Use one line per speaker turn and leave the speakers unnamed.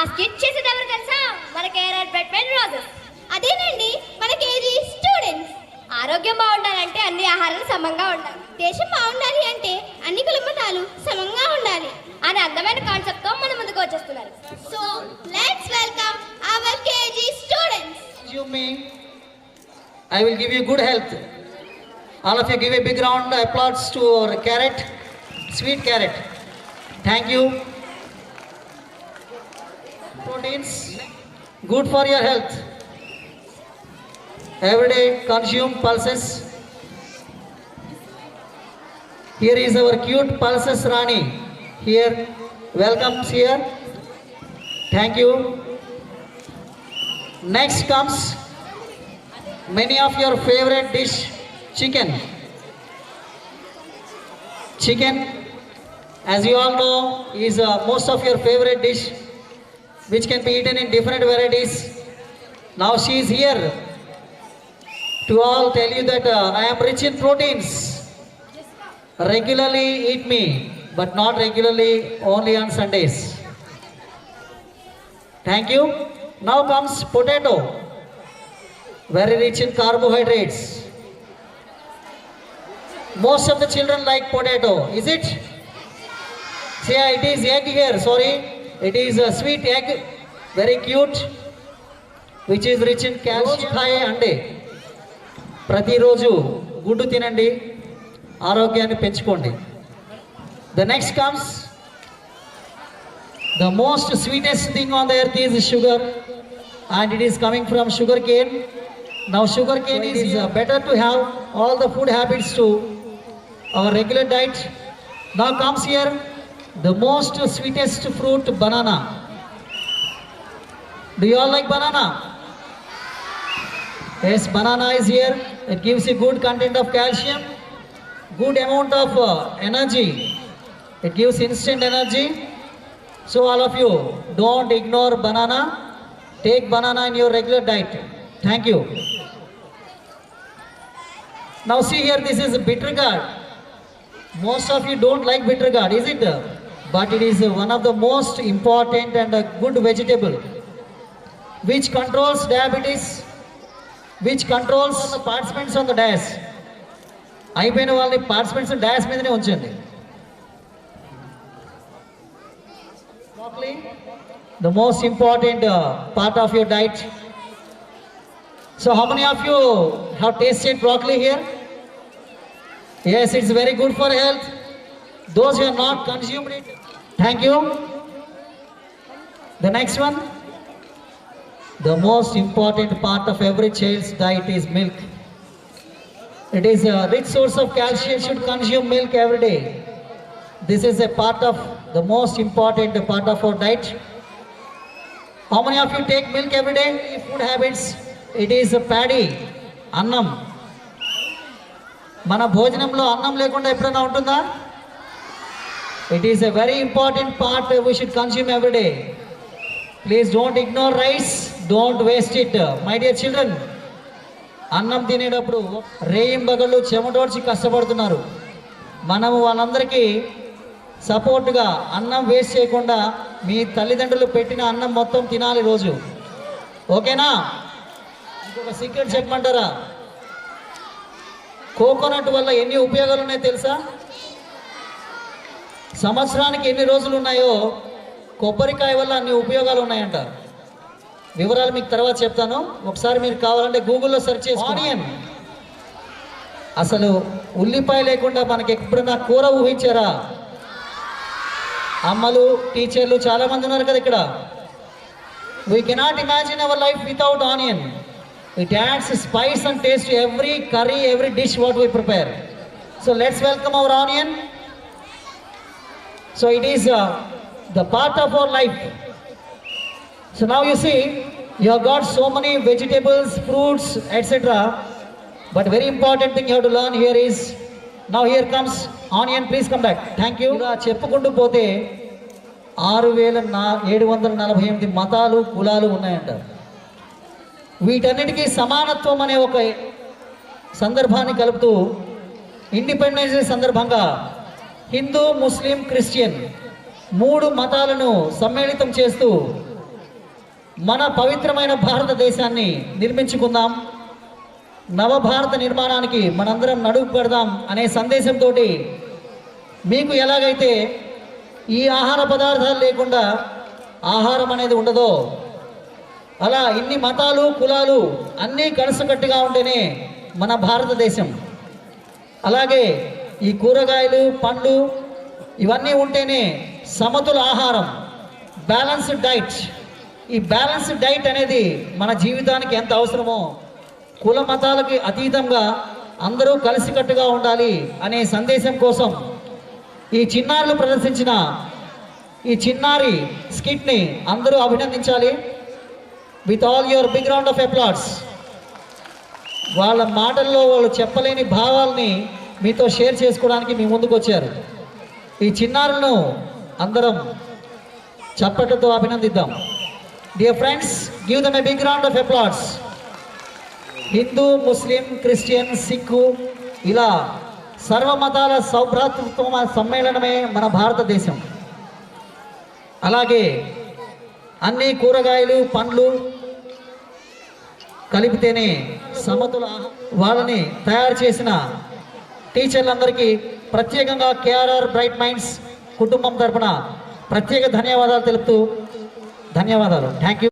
ఆ స్కిట్ చేసేది ఎవరు తెలుసా? మన కేరళ బెట్మెన్ రోజెస్ అదేనండి మన కేజీ స్టూడెంట్స్. ఆరోగ్యం బాగుండాలంటే అన్ని ఆహారాలు సమంగా ఉండాలి. దేశం బాగుండాలి అంటే అన్ని కులమతాలు సమంగా ఉండాలి అనే అర్థమైన కాన్సెప్ట్తో మన ముందుకు వచ్చేస్తున్నారు. So let's welcome our KG students.
You me I will give you good health all of you give a big round of to our carrot sweet carrot carrot. Proteins, good for your health. Every day consume pulses. Here is our cute pulses Rani. Here, welcomes here. Thank you. Next comes many of your favorite dish chicken. Chicken, as you all know, is uh, most of your favorite dish which can be eaten in different varieties. Now she is here to all tell you that uh, I am rich in proteins. Regularly eat me, but not regularly only on Sundays. Thank you. Now comes potato, very rich in carbohydrates. Most of the children like potato, is it? See, it is egg here, sorry. It is a sweet egg, very cute, which is rich in calcium. హాయ్ అండి ప్రతిరోజు గుడ్డు తినండి ఆరోగ్యాన్ని పెంచుకోండి the next comes The most sweetest thing on the earth is sugar, and it is coming from sugar cane. Now, sugar cane is uh, better to have all the food habits to our regular diet. Now comes here the most sweetest fruit, banana. Do you all like banana? Yes, banana is here. It gives you good content of calcium, good amount of uh, energy. It gives instant energy. So all of you, don't ignore banana. Take banana in your regular diet. Thank you. Now see here, this is bitter gourd. Most of you don't like bitter gourd, is it? But it is one of the most important and a good vegetable, which controls diabetes, which controls the participants on the dash. అయిపోయిన వాళ్ళని participants dash మీదనే ఉంచండి the most important part of your diet so how many of you have tasted broccoli here yes it's very good for health. Those who have not consumed it, thank you. The next one, the most important part of every child's diet is milk. It is a rich source of calcium. Should consume milk every day. This is a part of the most important part of our diet. How many of you take milk every day? Food habits. It is a paddy, అన్నం మన భోజనంలో అన్నం లేకుండా ఎప్పుడైనా ఉంటుందా it is a very important part we should consume every day please don't ignore rice don't waste it my dear children అన్నం తినేటప్పుడు రేయింబగళ్ళు చెమటోడ్చి కష్టపడుతున్నారు. మనము వాళ్ళందరికీ సపోర్ట్గా అన్నం వేస్ట్ చేయకుండా మీ తల్లిదండ్రులు పెట్టిన అన్నం మొత్తం తినాలి రోజు. ఓకేనా? ఇంకొక సీక్రెట్ చెప్పమంటారా? కోకోనట్ వల్ల ఎన్ని ఉపయోగాలు ఉన్నాయో తెలుసా? సంవత్సరానికి ఎన్ని రోజులు ఉన్నాయో? కొబ్బరికాయ వల్ల అన్ని ఉపయోగాలు ఉన్నాయంట. వివరాలు మీకు తర్వాత చెప్తాను. ఒకసారి మీరు కావాలంటే గూగుల్లో సెర్చ్ చేసి ఆనియన్. అసలు ఉల్లిపాయ లేకుండా మనకి ఎప్పుడైనా కూర ఊహించారా? అమ్మలు టీచర్లు చాలా మంది ఉన్నారు కదా ఇక్కడ. We cannot imagine our life without onion it adds spice and taste every curry every dish what we prepare so let's welcome our onion So it is uh, the part of our life. So now you see, you have got so many vegetables, fruits, etc. But very important thing you have to learn here is now here comes onion please come back thank you ఇలా చెప్పుకుంటూ పోతే ఆరు వేల నా ఏడు వందల నలభై ఎనిమిది మతాలు కులాలు ఉన్నాయంట వీటన్నిటికీ సమానత్వం అనే ఒక సందర్భాన్ని కలుపుతూ ఇండిపెండెన్స్ సందర్భంగా హిందూ ముస్లిం క్రిస్టియన్ మూడు మతాలను సమ్మేళితం చేస్తూ మన పవిత్రమైన భారతదేశాన్ని నిర్మించుకుందాం. నవభారత నిర్మాణానికి మనందరం నడుపు పెడదాం అనే సందేశంతో మీకు ఎలాగైతే ఈ ఆహార పదార్థాలు లేకుండా ఆహారం అనేది ఉండదో అలా ఇన్ని మతాలు కులాలు అన్నీ కలిసికట్టుగా ఉంటేనే మన భారతదేశం. అలాగే ఈ కూరగాయలు పండ్లు ఇవన్నీ ఉంటేనే సమతుల ఆహారం బ్యాలన్స్డ్ డైట్ ఈ బ్యాలన్స్డ్ డైట్ అనేది మన జీవితానికి ఎంత అవసరమో కుల మతాలకి అతీతంగా అందరూ కలిసికట్టుగా ఉండాలి అనే సందేశం కోసం ఈ చిన్నారులు ప్రదర్శించిన ఈ చిన్నారి స్కిట్ని అందరూ అభినందించాలి. With all your big round of applause వాళ్ళ మాటల్లో వాళ్ళు చెప్పలేని భావాల్ని మీతో షేర్ చేసుకోవడానికి మీ ముందుకు వచ్చారు. ఈ చిన్నారులను అందరం చప్పట్లతో అభినందిద్దాం. Dear friends give them a big round of applause Hindu Muslim Christian Sikh ఇలా సర్వమతాల సౌభ్రాతృత్వ సమ్మేళనమే మన భారతదేశం. అలాగే అన్ని కూరగాయలు పండ్లు కలిపితేనే సమతుల వాళ్ళని తయారు చేసిన టీచర్లందరికీ ప్రత్యేకంగా కేఆర్ఆర్ బ్రైట్ మైండ్స్ కుటుంబం తరఫున ప్రత్యేక ధన్యవాదాలు తెలుపుతూ ధన్యవాదాలు. Thank you